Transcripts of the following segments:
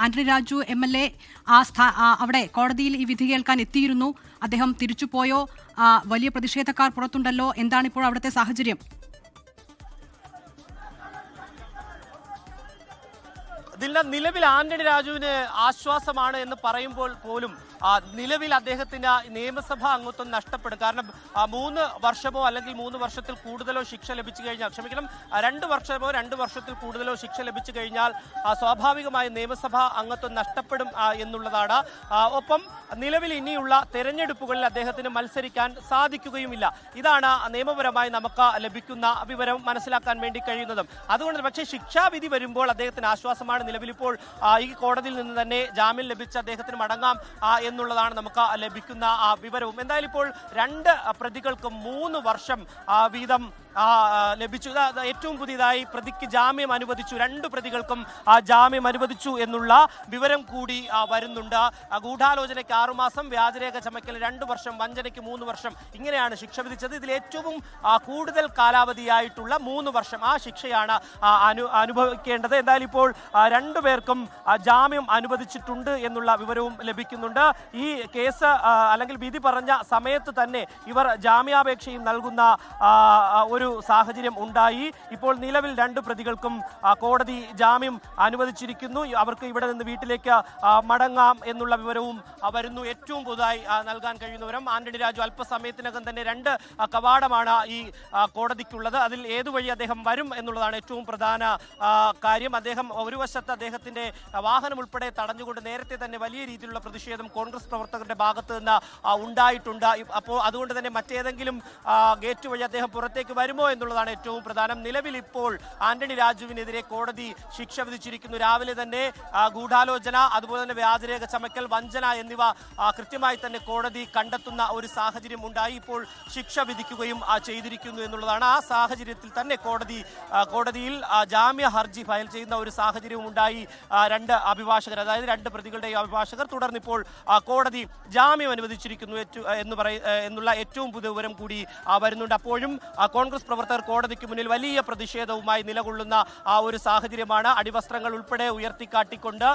Antony Raju M L A ആ സ്ഥാ- അവിടെ കോടതിയിൽ ഈ വിധി കേൾക്കാൻ എത്തിയിരുന്നു. അദ്ദേഹം തിരിച്ചുപോയോ? വലിയ പ്രതിഷേധക്കാർ പുറത്തുണ്ടല്ലോ. എന്താണ് ഇപ്പോൾ അവിടുത്തെ സാഹചര്യം? ഇതിൽ നിലവിൽ ആന്റണി രാജുവിന് ആശ്വാസമാണ് എന്ന് പറയുമ്പോൾ പോലും നിലവിൽ അദ്ദേഹത്തിന് നിയമസഭാ അംഗത്വം നഷ്ടപ്പെടും. കാരണം മൂന്ന് വർഷമോ അല്ലെങ്കിൽ മൂന്ന് വർഷത്തിൽ കൂടുതലോ ശിക്ഷ ലഭിച്ചു കഴിഞ്ഞാൽ ക്ഷമിക്കണം രണ്ട് വർഷമോ രണ്ട് വർഷത്തിൽ കൂടുതലോ ശിക്ഷ ലഭിച്ചു കഴിഞ്ഞാൽ സ്വാഭാവികമായും നിയമസഭാ അംഗത്വം നഷ്ടപ്പെടും എന്നുള്ളതാണ്. ഒപ്പം നിലവിൽ ഇനിയുള്ള തെരഞ്ഞെടുപ്പുകളിൽ അദ്ദേഹത്തിന് മത്സരിക്കാൻ സാധിക്കുകയുമില്ല. ഇതാണ് നിയമപരമായി നമുക്ക് ലഭിക്കുന്ന വിവരം മനസ്സിലാക്കാൻ വേണ്ടി കഴിയുന്നതും. അതുകൊണ്ട് പക്ഷേ ശിക്ഷാവിധി വരുമ്പോൾ അദ്ദേഹത്തിന് ആശ്വാസമാണ് നിലവിലിപ്പോൾ ഈ കോടതിയിൽ നിന്ന് തന്നെ ജാമ്യം ലഭിച്ച അദ്ദേഹത്തിന് മടങ്ങാം എന്നുള്ളതാണ് നമുക്ക് ലഭിക്കുന്ന വിവരവും. എന്തായാലും ഇപ്പോൾ രണ്ട് പ്രതികൾക്ക് മൂന്ന് വർഷം വീതം ലഭിച്ചു. ഏറ്റവും പുതിയതായി പ്രതിക്ക് ജാമ്യം അനുവദിച്ചു. രണ്ട് പ്രതികൾക്കും ജാമ്യം അനുവദിച്ചു എന്നുള്ള വിവരം കൂടി വരുന്നുണ്ട്. ഗൂഢാലോചനയ്ക്ക് ആറുമാസം വ്യാജരേഖ ചമയ്ക്കൽ രണ്ട് വർഷം വഞ്ചനയ്ക്ക് മൂന്ന് വർഷം ഇങ്ങനെയാണ് ശിക്ഷ വിധിച്ചത്. ഇതിൽ ഏറ്റവും കൂടുതൽ കാലാവധിയായിട്ടുള്ള മൂന്ന് വർഷം ആ ശിക്ഷയാണ് അനു അനുഭവിക്കേണ്ടത്. എന്തായാലും ഇപ്പോൾ രണ്ടുപേർക്കും ജാമ്യം അനുവദിച്ചിട്ടുണ്ട് എന്നുള്ള വിവരവും ലഭിക്കുന്നുണ്ട്. ഈ കേസ് അല്ലെങ്കിൽ വിധി പറഞ്ഞ സമയത്ത് തന്നെ ഇവർ ജാമ്യാപേക്ഷയും നൽകുന്ന ഒരു സാഹചര്യം ഉണ്ടായി. ഇപ്പോൾ നിലവിൽ രണ്ട് പ്രതികൾക്കും കോടതി ജാമ്യം അനുവദിച്ചിരിക്കുന്നു. അവർക്ക് ഇവിടെ നിന്ന് വീട്ടിലേക്ക് മടങ്ങാം എന്നുള്ള വിവരവും വരുന്നു. ഏറ്റവും പുതുതായി നൽകാൻ കഴിയുന്ന വിവരം ആന്റണി രാജു അല്പസമയത്തിനകം തന്നെ രണ്ട് കവാടമാണ് ഈ കോടതിക്കുള്ളത്. അതിൽ ഏതുവഴി അദ്ദേഹം വരും എന്നുള്ളതാണ് ഏറ്റവും പ്രധാന കാര്യം. അദ്ദേഹം ഒരു വശത്ത് അദ്ദേഹത്തിന്റെ വാഹനം ഉൾപ്പെടെ തടഞ്ഞുകൊണ്ട് നേരത്തെ തന്നെ വലിയ രീതിയിലുള്ള പ്രതിഷേധം കോൺഗ്രസ് പ്രവർത്തകരുടെ ഭാഗത്ത് നിന്ന് ഉണ്ടായിട്ടുണ്ട്. അപ്പോൾ അതുകൊണ്ട് തന്നെ മറ്റേതെങ്കിലും ഗേറ്റ് വഴി അദ്ദേഹം പുറത്തേക്ക് വരുമോ എന്നുള്ളതാണ് ഏറ്റവും പ്രധാനം. നിലവിൽ ഇപ്പോൾ ആന്റണി രാജുവിനെതിരെ കോടതി ശിക്ഷ വിധിച്ചിരിക്കുന്നു. രാവിലെ തന്നെ ഗൂഢാലോചന അതുപോലെ തന്നെ വ്യാജരേഖ ചമയ്ക്കൽ വഞ്ചന എന്നിവ കൃത്യമായി തന്നെ കോടതി കണ്ടെത്തുന്ന ഒരു സാഹചര്യം ഉണ്ടായി. ഇപ്പോൾ ശിക്ഷ വിധിക്കുകയും ചെയ്തിരിക്കുന്നു എന്നുള്ളതാണ്. ആ സാഹചര്യത്തിൽ തന്നെ കോടതി കോടതിയിൽ ജാമ്യ ഹർജി ഫയൽ ചെയ്യുന്ന ഒരു സാഹചര്യവും ആ, രണ്ട് അഭിഭാഷകർ അതായത് രണ്ട് പ്രതികളുടെയും അഭിഭാഷകർ തുടർന്നിപ്പോൾ കോടതി ജാമ്യം അനുവദിച്ചിരിക്കുന്നു എന്ന് പറയ എന്നുള്ള ഏറ്റവും പുതിയ വിവരം കൂടി വരുന്നുണ്ട്. അപ്പോഴും കോൺഗ്രസ് പ്രവർത്തകർ കോടതിക്ക് മുന്നിൽ വലിയ പ്രതിഷേധവുമായി നിലകൊള്ളുന്ന ആ ഒരു സാഹചര്യമാണ്. അടിവസ്ത്രങ്ങൾ ഉൾപ്പെടെ ഉയർത്തിക്കാട്ടിക്കൊണ്ട്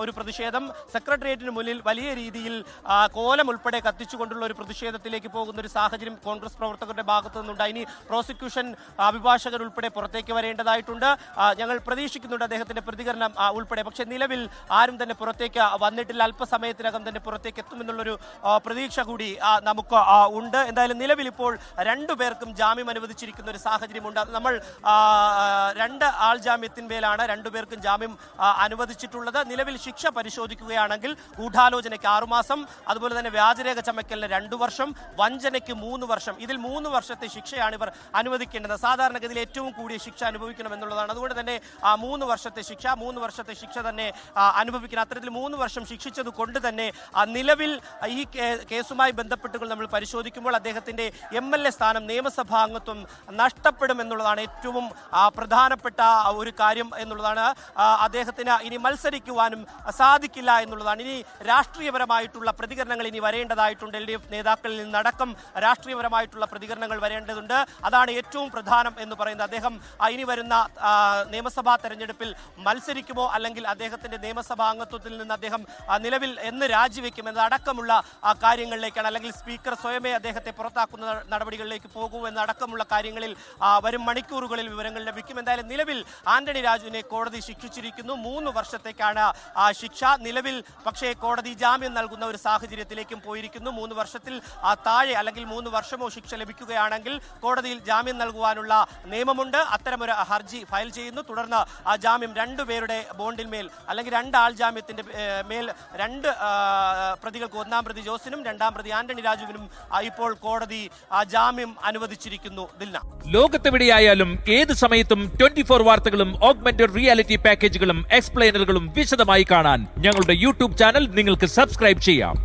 ഒരു പ്രതിഷേധം സെക്രട്ടേറിയറ്റിന് മുന്നിൽ വലിയ രീതിയിൽ കോലം ഉൾപ്പെടെ കത്തിച്ചുകൊണ്ടുള്ള ഒരു പ്രതിഷേധത്തിലേക്ക് പോകുന്ന ഒരു സാഹചര്യം കോൺഗ്രസ് പ്രവർത്തകരുടെ ഭാഗത്തു നിന്നുണ്ടായി ഇനി പ്രോസിക്യൂഷൻ അഭിഭാഷകർ ഉൾപ്പെടെ പുറത്തേക്ക് വരേണ്ടതായിട്ടുണ്ട്. ഞങ്ങൾ ഞങ്ങൾ പ്രതീക്ഷിക്കുന്നുണ്ട് അദ്ദേഹത്തിന്റെ പ്രതികരണം ഉൾപ്പെടെ. പക്ഷെ നിലവിൽ ആരും തന്നെ പുറത്തേക്ക് വന്നിട്ടില്ല. അല്പസമയത്തിനകം തന്നെ പുറത്തേക്ക് എത്തുമെന്നുള്ളൊരു പ്രതീക്ഷ കൂടി നമുക്ക് ഉണ്ട്. എന്തായാലും നിലവിൽ ഇപ്പോൾ രണ്ടുപേർക്കും ജാമ്യം അനുവദിച്ചിരിക്കുന്ന ഒരു സാഹചര്യമുണ്ട്. നമ്മൾ രണ്ട് ആൾ ജാമ്യത്തിന്മേലാണ് രണ്ടുപേർക്കും ജാമ്യം അനുവദിച്ചിട്ടുള്ളത്. നിലവിൽ ശിക്ഷ പരിശോധിക്കുകയാണെങ്കിൽ ഗൂഢാലോചനയ്ക്ക് ആറുമാസം അതുപോലെ തന്നെ വ്യാജരേഖ ചമയ്ക്കലിന് രണ്ടു വർഷം വഞ്ചനയ്ക്ക് മൂന്ന് വർഷം. ഇതിൽ മൂന്ന് വർഷത്തെ ശിക്ഷയാണ് ഇവർ അനുവദിക്കേണ്ടത്. സാധാരണഗതിയിൽ ഏറ്റവും കൂടിയ ശിക്ഷ അനുഭവിക്കണം എന്നുള്ളതാണ്. അതുകൊണ്ട് തന്നെ ആ മൂന്ന് വർഷത്തെ ശിക്ഷ മൂന്ന് വർഷത്തെ ശിക്ഷ തന്നെ അനുഭവിക്കുന്ന അത്തരത്തിൽ മൂന്ന് വർഷം ശിക്ഷിച്ചത് കൊണ്ട് തന്നെ നിലവിൽ ഈ കേസുമായി ബന്ധപ്പെട്ടുകൾ നമ്മൾ പരിശോധിക്കുമ്പോൾ അദ്ദേഹത്തിന്റെ എം എൽ എ സ്ഥാനം നിയമസഭാ അംഗത്വം നഷ്ടപ്പെടും എന്നുള്ളതാണ് ഏറ്റവും പ്രധാനപ്പെട്ട ഒരു കാര്യം എന്നുള്ളതാണ്. അദ്ദേഹത്തിന് ഇനി മത്സരിക്കുവാനും സാധിക്കില്ല എന്നുള്ളതാണ്. ഇനി രാഷ്ട്രീയപരമായിട്ടുള്ള പ്രതികരണങ്ങൾ ഇനി വരേണ്ടതായിട്ടുണ്ട്. എൽ ഡി എഫ് നേതാക്കളിൽ നിന്നടക്കം രാഷ്ട്രീയപരമായിട്ടുള്ള പ്രതികരണങ്ങൾ വരേണ്ടതുണ്ട്. അതാണ് ഏറ്റവും പ്രധാനം എന്ന് പറയുന്നത്. അദ്ദേഹം ഇനി വരുന്ന നിയമസഭാ നിയമസഭാ തെരഞ്ഞെടുപ്പിൽ മത്സരിക്കുമോ അല്ലെങ്കിൽ അദ്ദേഹത്തിന്റെ നിയമസഭാ അംഗത്വത്തിൽ നിന്ന് അദ്ദേഹം നിലവിൽ എന്ന് രാജിവെക്കും എന്നതടക്കമുള്ള കാര്യങ്ങളിലേക്കാണ്. അല്ലെങ്കിൽ സ്പീക്കർ സ്വയമേ അദ്ദേഹത്തെ പുറത്താക്കുന്ന നടപടികളിലേക്ക് പോകുമോ എന്നടക്കമുള്ള കാര്യങ്ങളിൽ വരും മണിക്കൂറുകളിൽ വിവരങ്ങൾ ലഭിക്കും. എന്തായാലും നിലവിൽ ആന്റണി രാജുവിനെ കോടതി ശിക്ഷിച്ചിരിക്കുന്നു. മൂന്ന് വർഷത്തേക്കാണ് ആ ശിക്ഷ. നിലവിൽ പക്ഷേ കോടതി ജാമ്യം നൽകുന്ന ഒരു സാഹചര്യത്തിലേക്കും പോയിരിക്കുന്നു. മൂന്ന് വർഷത്തിൽ താഴെ അല്ലെങ്കിൽ മൂന്ന് വർഷമോ ശിക്ഷ ലഭിക്കുകയാണെങ്കിൽ കോടതിയിൽ ജാമ്യം നൽകുവാനുള്ള നിയമമുണ്ട്. അത്തരമൊരു ഹർജി ഫയൽ ചെയ്യുന്നു. തുടർന്ന് ആ ജാമ്യം രണ്ടുപേരുടെ ബോണ്ടിൽ മേൽ അല്ലെങ്കിൽ രണ്ട് ആൾ ജാമ്യത്തിന്റെ മേൽ രണ്ട് പ്രതികൾക്ക് ഒന്നാം പ്രതി ജോസിനും രണ്ടാം പ്രതി ആന്റണി രാജുവിനും ഇപ്പോൾ കോടതി ആ ജാമ്യം അനുവദിച്ചിരിക്കുന്നു. ദിൽന. ലോകത്തെവിടെയായാലും ഏത് സമയത്തും ട്വന്റി ഫോർ വാർത്തകളും ഓഗ്മെന്റഡ് റിയാലിറ്റി പാക്കേജുകളും എക്സ്പ്ലെയിനറുകളും വിശദമായി കാണാൻ ഞങ്ങളുടെ യൂട്യൂബ് ചാനൽ നിങ്ങൾക്ക് സബ്സ്ക്രൈബ് ചെയ്യാം.